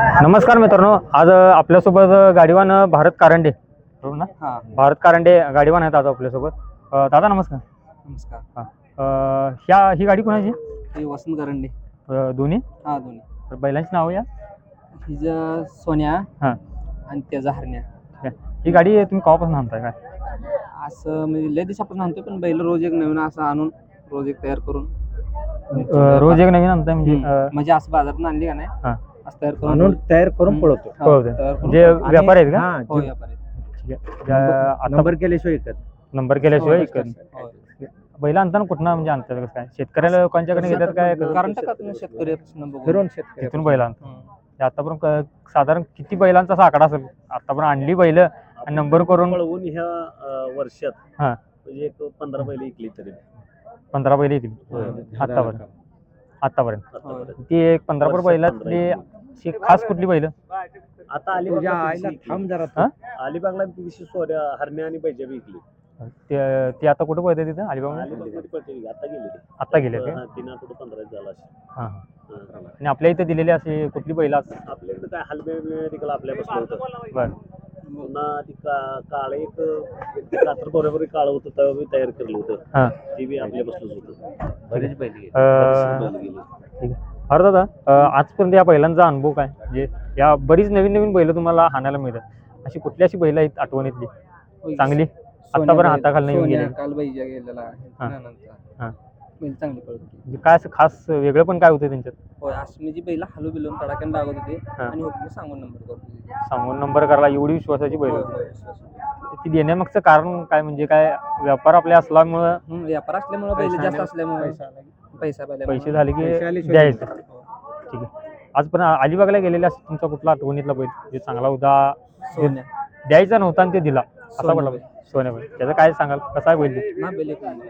नमस्कार मित्रांनो आज आपल्यासोबत गाडीवान भारत कारंडे. बरोबर ना? हा. भारत कारंडे गाडीवान आहेत आज आपल्यासोबत. अ, दादा नमस्कार. नमस्कार. अ, ह्या ही गाडी कोणाची? वसंत करंडे. अ, दोन्ही हा दोन्ही तर बैलांची नाव या? हिचं सोन्या हां. आणि त्याचा हरण्या. ही गाडी तुम्ही केव्हापासून आणताय काय? असं म्हणजे लय दिवसापासून आणतो पण बैल रोज एक नवीन असं आणून रोज एक तयार करून. अ, रोज एक नवीन आणताय म्हणजे. अ, म्हणजे असं बाजारात आणली का नाही. असं तयार करून आणून तयार करून. पळवतो. हा, पळवते. तयार करून म्हणजे पळवतो. व्यापार आहेत का? हा हो जे- व्यापार आहे. ठीक आहे ज्या- आता नंबर केल्याशिवाय ऐकत नंबर केल्याशिवाय हो, इकडे होय. बैल आणताना कुठनं म्हणजे आणतात कसं काय? शेतकऱ्याला लोकांच्याकडे घेतात काय? शेतकरी फिरून तिथून बैल आणतात. हम्म. ते आतापर्यंत क- साधारण किती बैलांचा असा आकडा असेल? आतापर्यंत आणली बैल आणि नंबर करून पळवून ह्या अं, वर्षात हा. म्हणजे एक पंधरा बैल इकली तरी. पंधरा बैल येतील. होय. आतापर्यंत. आतापर्यंत. आतापर्यंत. ती एक पंधरा पर वर्षात बैलातली अशी खास कुठली बैल? आता अलिबागला तुझ्या ती आईला थांब जरा हा? अलिबागला ती दिवशी सोऱ्या हरण्या आणि बैजाबी विकली. ते- ती आता कुठं पळते तिथं? अलिबाग अलिबागमध्ये पळते ती, आता गेली ती. आता गेले ते हा, तीन आठवडे पंधरा झाला असेल. हां हा. आणि आपल्या इथे दिलेली अशी कुठली बैल असतात आपल्याकडे काय मेडिकल आपल्या बसलं होतं. बर. पुन्हा ती का काळ एक ते कातर बरोबर काळ होतं तेव्हा मी तयार केलं होतं हां ती बी आपल्या बसलंच होतं बरीच बैल गेली. अं, बैल गेली. ठीक आहे अरे दादा अं, आजपर्यंत या बैलांचा अनुभव काय? म्हणजे या बरीच नवीन नवीन बैल तुम्हाला हाणायला मिळतात. अशी कुठली अशी बैल आहेत आठवणीतली. चांगली? बैल- हाताखाली सोन्या गेले काल बैजा गेलेला हा. त्यानंतर हां. बैल चांगली पळत म्हणजे काय असं खास वेगळं पण काय होतं त्यांच्यात? होय असं म्हणजे बैला हलू बिलून तडाक्यान लागत होते हा. आणि होती सांगून नंबर करत होते सांगून नंबर करायला एवढी विश्वासाची बैल होय, होती. होय, विश्वास होता. ती देण्यामागचं कारण काय म्हणजे काय व्यापार आपल्या असल्यामुळं हम्म, व्यापार असल्यामुळे बैल पैसा जास्त असल्यामुळे पैसा आला की- पैसा झाले की पैसे द्यायचं. हो. ठीक आहे. आजपर्यंत अलिबागला गेलेला असं तुमचा कुठला आठवणीतला बैल? जे चांगला होता सोन्या. द्यायचा नव्हता आणि ते दिला. असा सोन्या पडला बैल. सोन्या बैल. त्याचं काय सांगाल? कसा आहे बैल? तो? ना बैल एक नंबर.